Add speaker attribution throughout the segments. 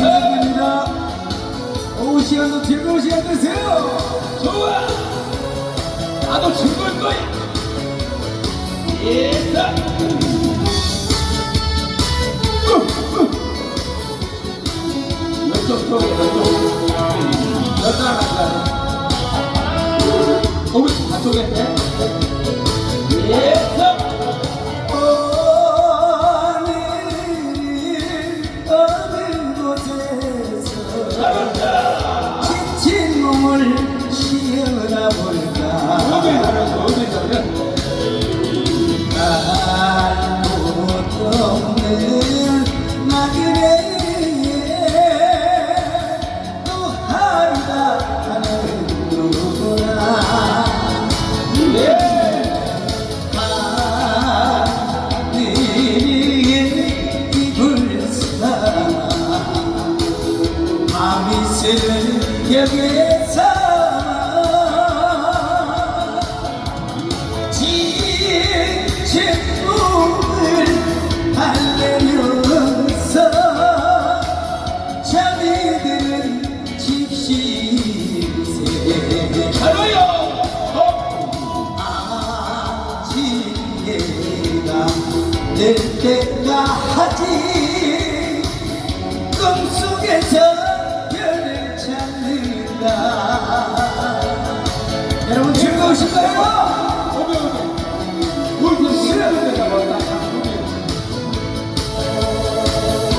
Speaker 1: 감사합니다. 오후 시간도 즐거운 시간 되세요.
Speaker 2: 좋아 나도 즐거울 거야 예사
Speaker 1: 삼아 지친 꿈을 드는 집시새
Speaker 2: 가로요! 어?
Speaker 1: 아침해가 될 때가 하지. 꿈속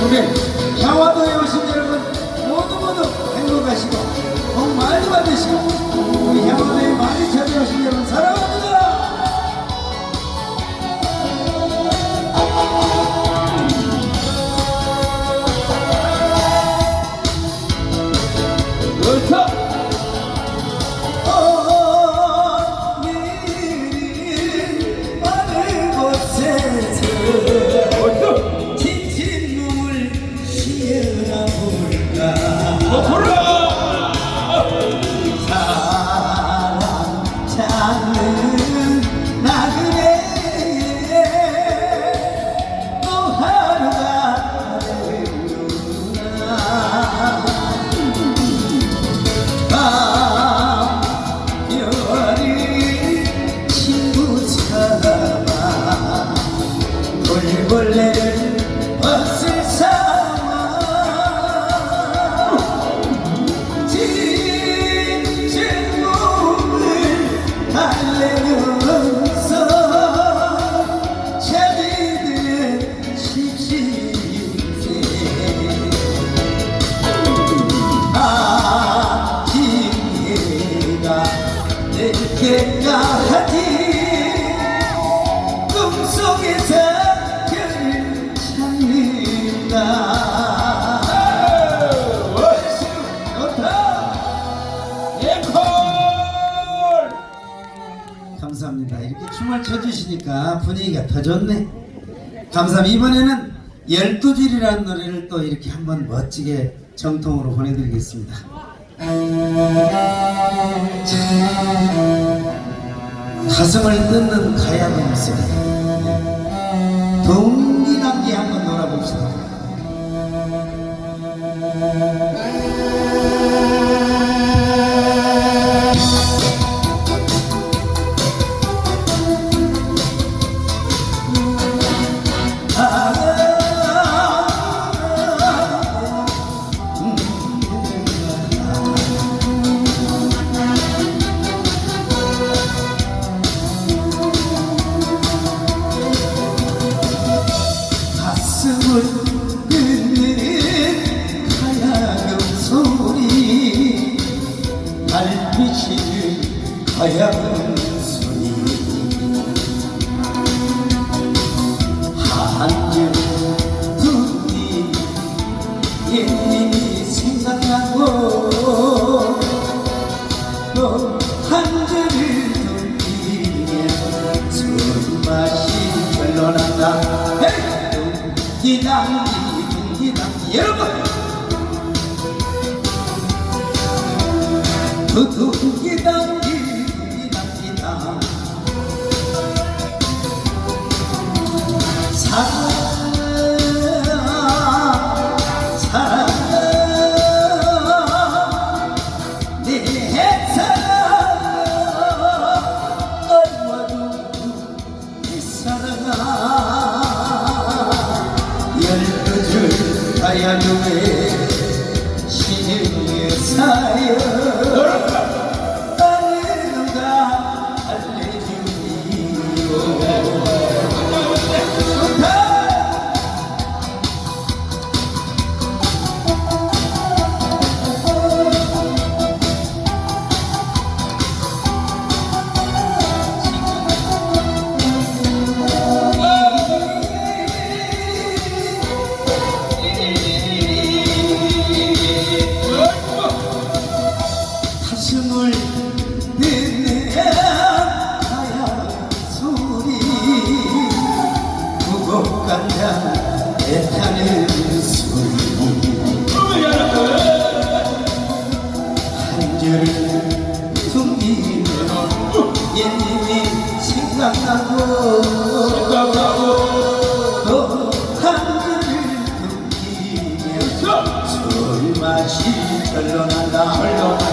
Speaker 2: 우리
Speaker 1: 향화도에 오신 여러분 모두 모두 행복하시고 복 많이 받으시고 감사합니다. 이렇게 춤을 춰주시니까 분위기가 더 좋네. 감사합니다. 이번에는 열두줄이라는 노래를 또 이렇게 한번 멋지게 정통으로 보내드리겠습니다. 자, 가슴을 뜯는 가야금 소리 동 가야금 소리 한줄 두기 옛일이 생각나고 또한 줄을 돌리면 술맛이 흘러난다. 헤이! 둥기당기 둥기당기 여러분! 그 둥기당기 둥기당 기당 가슴을 내내야 소리. 무겁간다 애타는 소리. 한 줄을 숨기면 옛님이 생각나고. 또 한 줄을 숨기면 술 맛이 절로 난다 절로 난다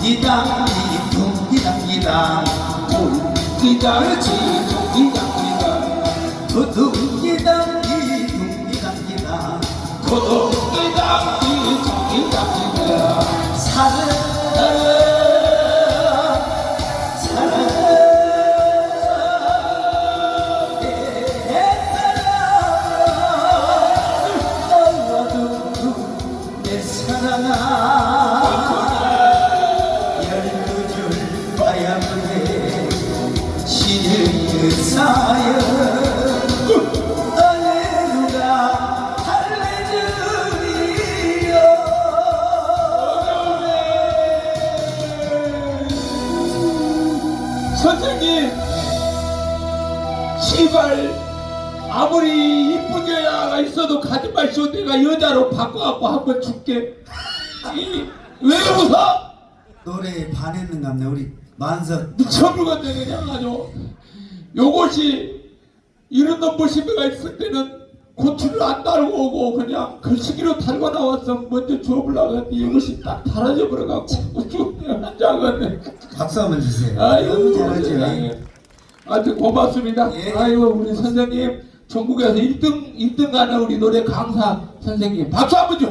Speaker 1: 둥기당기 둥기당 기당 둥기당기 둥기당 기당 두둥기당기 둥기당 기당 사랑
Speaker 2: 선생님, 시발 아무리 이쁜 여자가 있어도 가지 마시오. 내가 여자로 바꿔갖고 한번 줄게. 이, 왜 웃어?
Speaker 1: 노래에 반했는갑네 우리 만석
Speaker 2: 미쳐버리겠네 그냥 아주. 요것이 이런 놈 모시배가 있을 때는 고추를 안 달고 오고 그냥 글씨기로 달고 나와서 먼저 주워보려고 했는데 이것이 딱 달아져 버려갖고 죽네 한장은
Speaker 1: 박수 한번 주세요
Speaker 2: 아유
Speaker 1: 너무 잘하죠
Speaker 2: 세상에. 아주 고맙습니다.
Speaker 1: 예.
Speaker 2: 아이고 우리 선생님 전국에서 1등 1등 가는 우리 노래 강사 선생님 박수 한번 줘.